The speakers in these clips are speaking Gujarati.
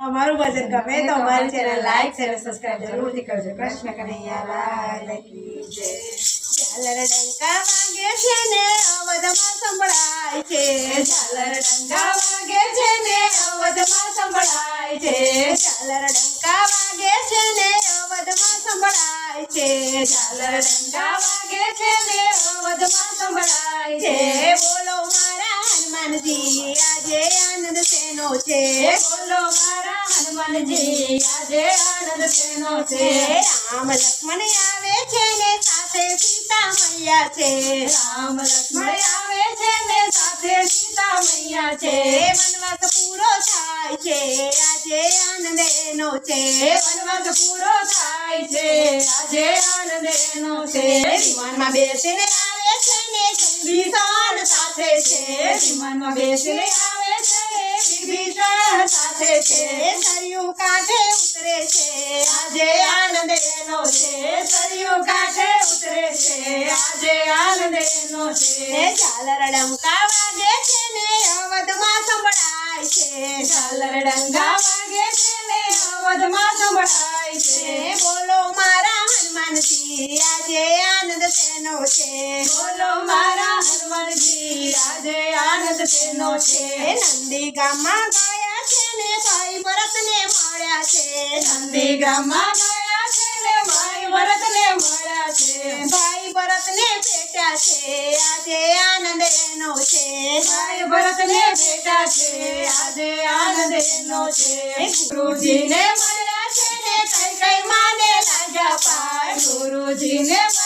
અમારું ભજન ગમે તો અમારી ચેનલ લાઈક શેર અને સબસ્ક્રાઇબ જરૂરથી કરજો. કૃષ્ણ કનૈયા લાલ કી જય. ઝાલર ડંકા વાગે છે ને અવધમાં સંભળાય છે. ઝાલર ડંકા વાગે છે ને અવધમાં સંભળાય છે. ઝાલર ડંકા વાગે છે ને અવધમાં સંભળાય છે. ઝાલર ડંકા વાગે છે ને અવધમાં સંભળાય છે. બોલો મારા હનુમાનજી આજે આનંદ શેનો છે? બોલો મારા હનુમાનજી આજે આનંદ શેનો છે? રામ લક્ષ્મણ આવે છે ને સાથે સીતા મૈયા છે. રામ લક્ષ્મણ આવે છે ને સાથે સીતા મૈયા છે વનવાસ પૂરો થાય છે આજે આનંદ એનો છે. વનવાસ પૂરો થાય છે આજે આનંદ એનો છે. વિમાનમાં બેસીને આવે છે ને સાથે છે વિમાનમાં બેસીને આવે છે વિભીષણ સાથે છે સરયુ કાંઠે ઉતરે છે. આજે આનંદ એનો છે સરયુ કાંઠે ઉતરે છે. આજે આનંદ એનો છે. ઝાલર ડંકા વાગે છે ને અવધમાં સંભળાય છે. ઝાલર ડંકા વાગે છે ને અવધમાં સંભળાય છે. બોલો મારા હનુમાનજી આજે આનંદ શેનો છે? બોલો મારા આજે આનંદ છે? નંદી ગામમાં ગયા છે ને ભાઈ ભરતને મળ્યા છે. નંદી ગામમાં ગયા છે ને ભાઈ ભરતને મળ્યા છે? ભાઈ ભરતને ભેટ્યા છે. આજે આનંદ એનો છે. ભાઈ ભરતને ભેટ્યા છે. આજે આનંદ એનો છે. ગુરુજીને મળ્યા છે ને કઈ કઈ માને લાગ્યા પાય ગુરુજીને મળ્યા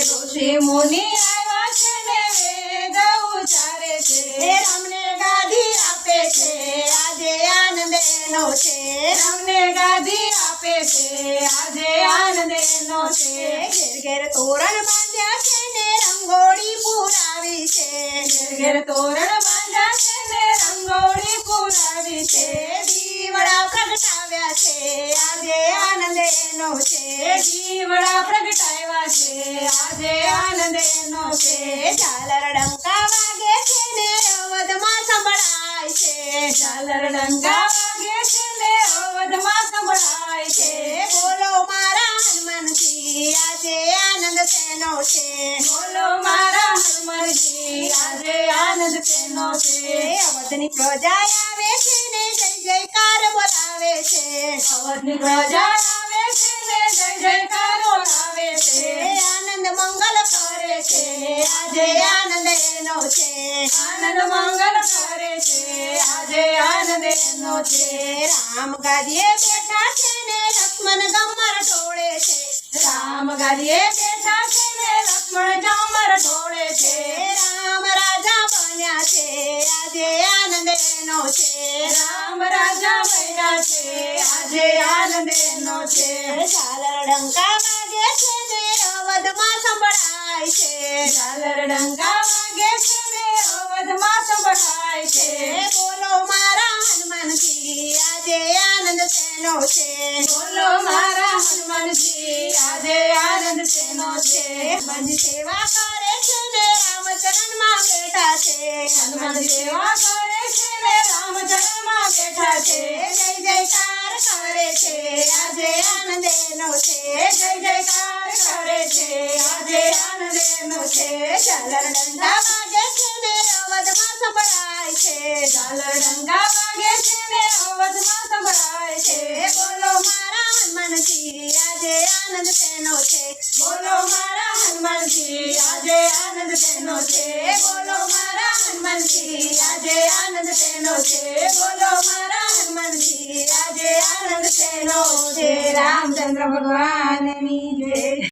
ઋષિ મુનિ આવ્યા છે ને વેદ ઉચારે છે. રામને ગાદી આપે છે. આજે આનંદ એનો છે રામને ગાદી આપે છે. આજે આનંદ એનો છે ઘેર ઘેર તોરણ બાંધ્યા છે ને રંગોળી પુરાવી છે. ઘેર ઘેર તોરણ બાંધ્યા છે ને રંગોળી પુરાવી છે. દીવડા પ્રગટાવ્યા છે. આજે આનંદ એનો છે દીવડા ઝાલર ડંકા વાગે છે ને અવધમાં સંભળાય છે. બોલો મારા હનુમાનજી આજે આનંદ શેનો છે? બોલો મારા હનુમાનજી આજે આનંદ શેનો છે? અવધની પ્રજા આવે છે ને જય જયકાર બોલાવે છે. અવધની પ્રજા આવે છે ને જય જયકાર બોલાવે છે? આનંદ મંગલ કરે છે. આજે આનંદ એનો છે. આનંદ એનો છે. રામ ગાદીએ બેઠા છે ને લક્ષ્મણ ગમર ઢોળે છે. રામ ગાદીએ બેઠા છે ને લક્ષ્મણ ગમર ઢોળે છે. રામ રાજા બન્યા છે. આજે આનંદ એનો છે. રામ રાજા બન્યા છે. આજે આનંદ એનો છે. ઝાલર ડંકા વાગે છે ને અવધમાં સંભળાય છે. ઝાલર ડંકા વાગે છે ને છે. હનુમાનજી સેવા કરે છે ને રામચરણમાં બેઠા છે. હનુમાનજી સેવા કરે છે ને રામચરણમાં બેઠા છે. જય જયકાર કરે છે. આજે આનંદ એનો છે. જય જયકાર કરે છે. આજે આનંદ એનો છે. ડંકા વાગે છે ને અવધમાં સંભળાય છે. ઝાલર ડંકા વાગે છે ને અવધમાં સંભળાય છે. બોલો મારા આજે આનંદ તેનો છે? બોલો મારા હનુમાનજી આજે આનંદ તેનો છે? રામચંદ્ર ભગવાનની જય.